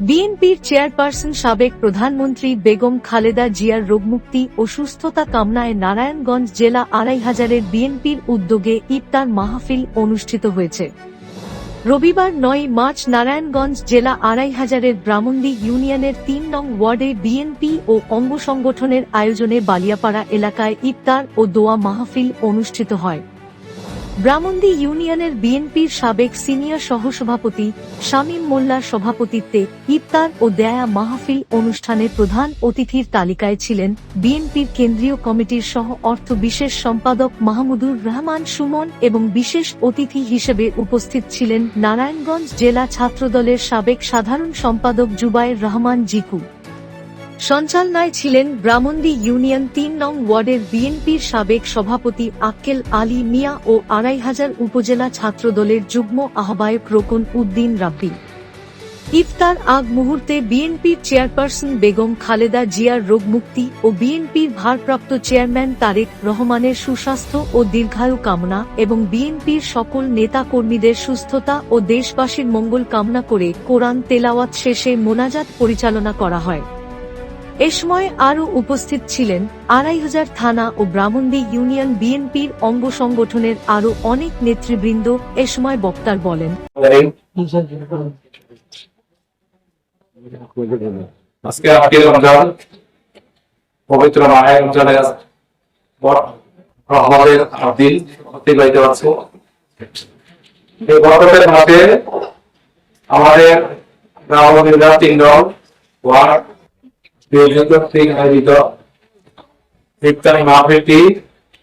বিএনপির চেয়ারপারসন সাবেক প্রধানমন্ত্রী বেগম খালেদা জিয়ার রোগমুক্তি ও সুস্থতা কামনায় নারায়ণগঞ্জ জেলা আড়াই হাজারের বিএনপির উদ্যোগে ইফতার মাহফিল অনুষ্ঠিত হয়েছে। রবিবার নয় মার্চ নারায়ণগঞ্জ জেলা আড়াই হাজারের ব্রাহ্মণদী ইউনিয়নের তিন নং ওয়ার্ডে বিএনপি ও অঙ্গ সংগঠনের আয়োজনে বালিয়াপাড়া এলাকায় ইফতার ও দোয়া মাহফিল অনুষ্ঠিত হয়। ব্রাহ্মণদী ইউনিয়নের বিএনপির সাবেক সিনিয়র সহসভাপতি শামীম মোল্লার সভাপতিত্বে ইফতার ও দেয়া মাহফিল অনুষ্ঠানে প্রধান অতিথির তালিকায় ছিলেন বিএনপির কেন্দ্রীয় কমিটির সহ অর্থ বিশেষ সম্পাদক মাহমুদুর রহমান সুমন এবং বিশেষ অতিথি হিসেবে উপস্থিত ছিলেন নারায়ণগঞ্জ জেলা ছাত্রদলের সাবেক সাধারণ সম্পাদক জুবায়ের রহমান জিকু সঞ্চালনায় ছিলেন ব্রাহ্মণদী ইউনিয়ন তিন নং ওয়ার্ডের বিএনপির সাবেক সভাপতি আক্কেল আলী মিয়া ও আড়াই হাজার উপজেলা ছাত্রদলের যুগ্ম আহ্বায়ক রোকন উদ্দিন রাব্বি। ইফতার আগ মুহূর্তে বিএনপির চেয়ারপারসন বেগম খালেদা জিয়ার রোগমুক্তি ও বিএনপির ভারপ্রাপ্ত চেয়ারম্যান তারেক রহমানের সুস্বাস্থ্য ও দীর্ঘায়ু কামনা এবং বিএনপির সকল নেতাকর্মীদের সুস্থতা ও দেশবাসীর মঙ্গল কামনা করে কোরআন তেলাওয়াত শেষে মোনাজাত পরিচালনা করা হয়। এ সময় আরও উপস্থিত ছিলেন আড়াই হাজার থানা ও ব্রাহ্মণদী ইউনিয়ন বিএনপির অঙ্গ সংগঠনের আরও অনেক নেতৃবৃন্দ এ সময় বক্তার বলেন। আজকে পবিত্র মাহে অতিবাহিত আছে এই মাঠে আমাদের গ্রামের তিন দল ওয়ার্ড থেকে আয়োজিত ইফতারি মাহফিলটি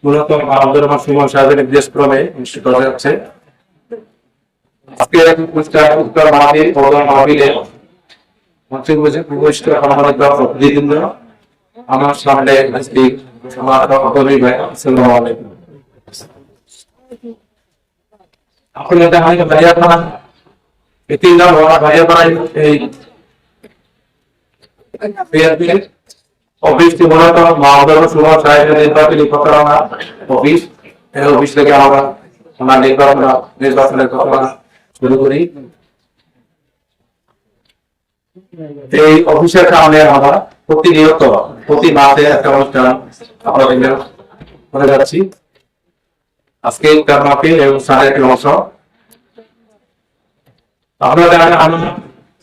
মূলত আমাদের প্রতিনিধিবৃন্দ আমার সামনে উপস্থিত আমার কবি ভাই আসসালামু আলাইকুম আপনারা ভাইয়া এই এই অফিসটি মূলত মহাদর সুমন সাহেবের নির্বাচনী প্রচারণা অফিস এই অফিস থেকে আমরা আমরা নির্বাচন নির্বাচনের প্রচারণা শুরু করি এই অফিসের কারণে আমরা প্রতিনিয়ত প্রতি মাসে একটা অনুষ্ঠান আমরা করে যাচ্ছি। আজকে তার মাফিল এবং সাড়ে একটি অংশ আমরা আমি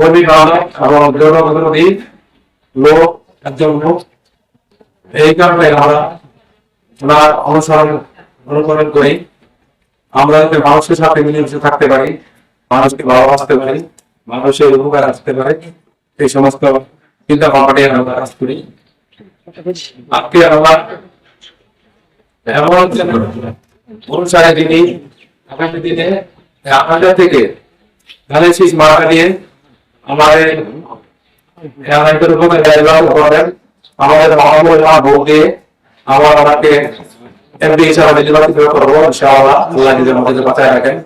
কর্মী বান্ধব এবং জনগণী লোক একজন লোক। এই কারণে আমরা ওনার অনুসরণ অনুকরণ করি। আমরা যাতে মানুষের সাথে মিলেমিশে থাকতে পারি, মানুষকে ভালোবাসতে পারি, মানুষের উপকার আসতে পারে, এই সমস্ত চিন্তা ভাবনা আমরা কাজ করি। আজকে আমরা এমন অনুসারে তিনি আগামী দিনে আপনাদের থেকে ধানের শীষ মারা ব্যবহার করেন। আমাদের ভোগ আমরা ওনাকে এমপি হিসাবে নির্বাচিত করব, ইনশাআল্লাহ। আল্লাহ নিজের মধ্যে বাঁচায় রাখেন।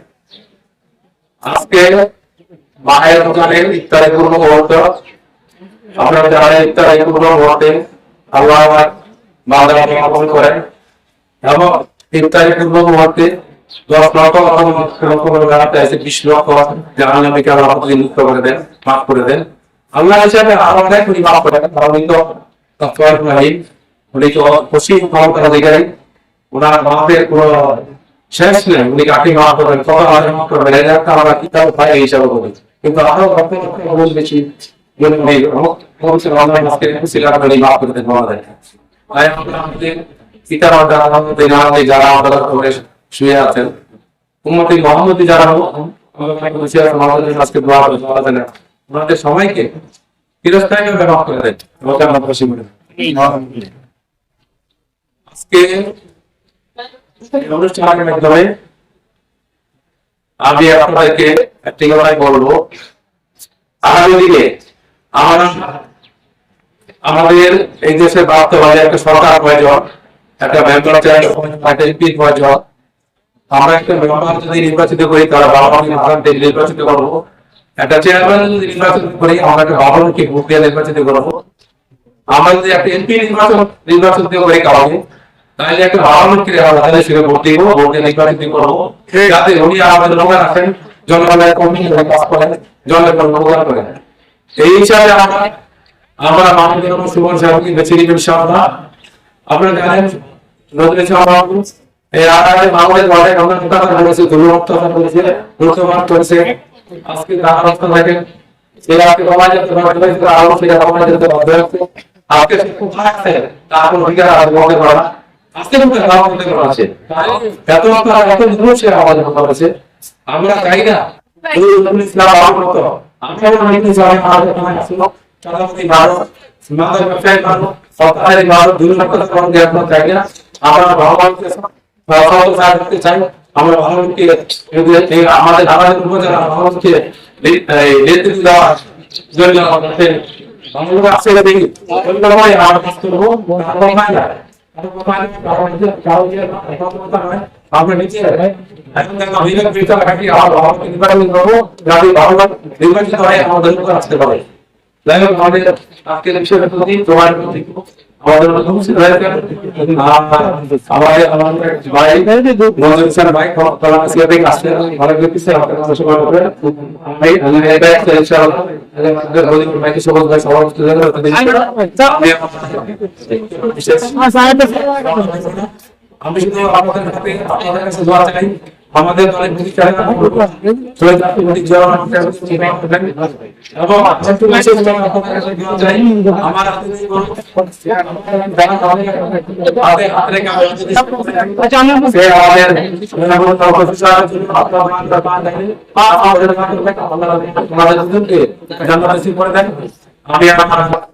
আজকে মায়ের রমজানের ইফতারের পূর্ণ মুহূর্ত। আপনারা জানেন ইফতারের পূর্ণ মুহূর্তে আল্লাহ আমার মাদের করেন। এবং ইফতারের পূর্ণ মুহূর্তে দশ লক্ষ লক্ষ করে বেড়াতে আছে বিশ লক্ষ জানান নামীকে আল্লাহ প্রতিদিন মুক্ত করে দেন মাফ করে দেন আল্লাহ হিসাবে অনেক উনি মাফ করে দেন কারণ উনি তো রাহিম উনি খুশি ক্ষমতার অধিকারী ওনার মাফের কোনো শেষ নেই উনি কাকে মাফ করবেন কত আমাদের মাফ করবেন এই একটা আমরা কিতাব ভাই হিসাবে বলি কিন্তু আরও লক্ষ মানুষ বেশি মাফ করে যারা আমাদের করে শুয়ে আছেন। উম্মতি মোহাম্মদী যারা আজকে দোয়া করে দোয়া ওনাদের সবাইকে চিরস্থায়ী করে খুশি আজকে অনুষ্ঠানের মাধ্যমে আমি আপনাদেরকে একটি কথাই বলব। আগামী দিনে আমরা আমাদের এই দেশে বাস্তবায়নে একটা সরকার প্রয়োজন, একটা মেম্বার একটা প্রয়োজন। আমরা একটা মেম্বার যদি নির্বাচিত করি তারা বাবাকে নির্বাচিত করব। একটা চেয়ারম্যান যদি নির্বাচিত করি আমরা একটা বাবাকে ভোট দিয়ে নির্বাচিত করব। আমরা যদি একটা এমপি নির্বাচন নির্বাচিত করি কাউকে তাহলে একটা বাবাকে আমাদের সেটা ভোট দিব ভোট দিয়ে নির্বাচিত করব। যাতে উনি আমাদের লোকের আসেন জনগণের কমিটি কাজ করেন জনগণের লোকের করেন। এই হিসাবে আমরা আমরা মাননীয় সাহেবকে বেছে নিবেন আপনারা জানেন নজরুল আড়াই মামলের ঘরে আমরা কথা বলেছি দুর্ভক্ত করেছে আজকে তার রাস্তা দেখেন সেটা আপনি কমাই যেতে পারবেন আরও সেটা কমাই যেতে পারবেন আজকে সে কোথায় আছে তার কোনো অধিকার আর না। আজকে কিন্তু পারা আছে এত আপনারা এত করতে দিয়ে আমরা চাই না। আমরা ভগবানকে ভগবানকে সাহায্য করতে চাই আমরা ভগবানকে যদি এই আমাদের আমাদের উপজেলা ভগবানকে নেতৃত্ব দেওয়ার জন্য আমাদের আমরা আসলে দেখি ওই সময় আমরা কাজ করব আমরা পাই না আমরা নিচে এখন দেখো বিবেক বিচার কাটি আমার নির্বাচন করব যাতে ভগবান নির্বাচিত হয় আমাদের উপর আসতে পারে যাই হোক আমাদের আজকের বিষয়টা প্রতি তোমার আমাদের আমাদের আমাদের আমাদের আমি আমাদের শুধু আপনাদের কাছে আপনাদের কাছে দোয়া চাই। আমাদের দলের নসিব করে দেন আমি আমার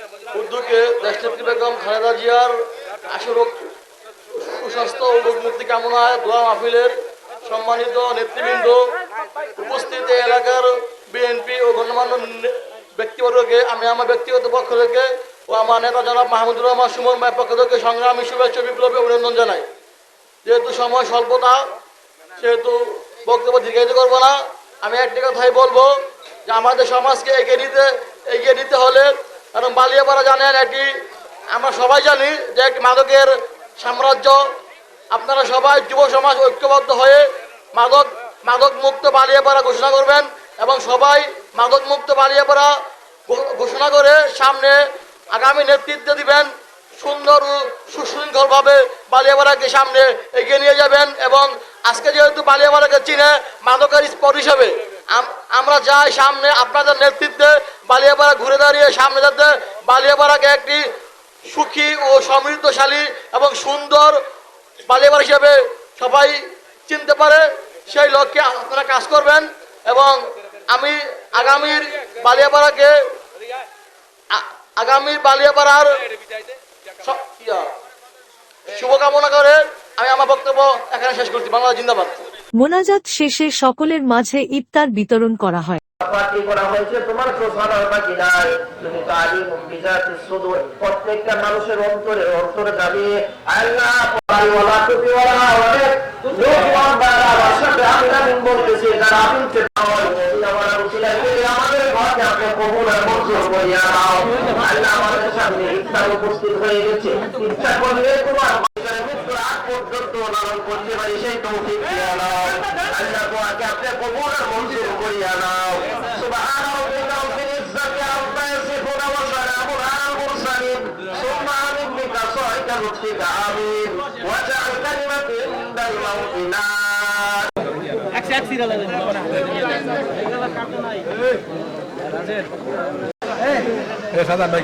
উদ্যোগে দেশনেত্রী বেগম খালেদা জিয়ার আশুরোগ সুস্বাস্থ্য ও রোগ মুক্তি কামনায় দোয়া মাহফিলের সম্মানিত নেতৃবৃন্দ উপস্থিত এলাকার বিএনপি ও গণ্যমান্য ব্যক্তিবর্গকে, আমি আমার ব্যক্তিগত পক্ষ থেকে ও আমার নেতা জনাব মাহমুদুর রহমান সুমন ভাইয়ের পক্ষ থেকে সংগ্রামী শুভেচ্ছা বিপ্লবী অভিনন্দন জানাই। যেহেতু সময় স্বল্পতা, সেহেতু বক্তব্য দীর্ঘায়িত করব না, আমি একটি কথাই বলব যে আমাদের সমাজকে এগিয়ে নিতে এগিয়ে নিতে হলে কারণ বালিয়াপাড়া জানেন এটি আমরা সবাই জানি যে একটি মাদকের সাম্রাজ্য। আপনারা সবাই যুব সমাজ ঐক্যবদ্ধ হয়ে মাদক মাদক মুক্ত বালিয়াপাড়া ঘোষণা করবেন এবং সবাই মাদক মুক্ত বালিয়াপাড়া ঘোষণা করে সামনে আগামী নেতৃত্ব দিবেন। সুন্দর ও সুশৃঙ্খলভাবে বালিয়াপাড়াকে সামনে এগিয়ে নিয়ে যাবেন এবং আজকে যেহেতু বালিয়াপাড়াকে চিনে মাদকের স্পট হিসেবে আমরা যাই সামনে আপনাদের নেতৃত্বে বালিয়াপাড়া ঘুরে দাঁড়িয়ে সামনে যাতে বালিয়াপাড়াকে একটি সুখী ও সমৃদ্ধশালী এবং সুন্দর বালিয়াপাড়া হিসেবে সবাই চিনতে পারে, সেই লক্ষ্যে আপনারা কাজ করবেন এবং আমি আগামীর বালিয়াপাড়াকে আগামী বালিয়াপাড়ার শুভকামনা করে আমি আমার বক্তব্য এখানে শেষ করছি। বাংলা জিন্দাবাদ। মোনাজাত শেষে সকলের মাঝে ইফতার বিতরণ করা হয়। করা হয়েছে, তোমার প্রত্যেকটা মানুষের অন্তরে অন্তরে দাবি আল্লাহ আমাদের ঘরকে আপনি কবুল আর মঞ্জুর করিয়া আল্লাহ আমাদের সামনে ইফতার উপস্থিত হয়ে গেছে। ইচ্ছা করলে আগ পালন করতে পারি, সেই তৌফিক দিয়ে আনাও আল্লাহ তোমাকে আপনি কবুল আর মঞ্জুর করিয়া নাও। সুবহান রাব্বিকা রাব্বিল ইজ্জাতি আম্মা ইয়াসিফুন ওয়া সালামুন আলাল মুরসালিন। সুম্মা আমিন বিকাসাইকা লুতফিকা আমিন। ওয়া জাআল কালিমাতি ইনদাল মাউতিনা। একশো এক সিরিয়াল রাজের এ সাদা ভাই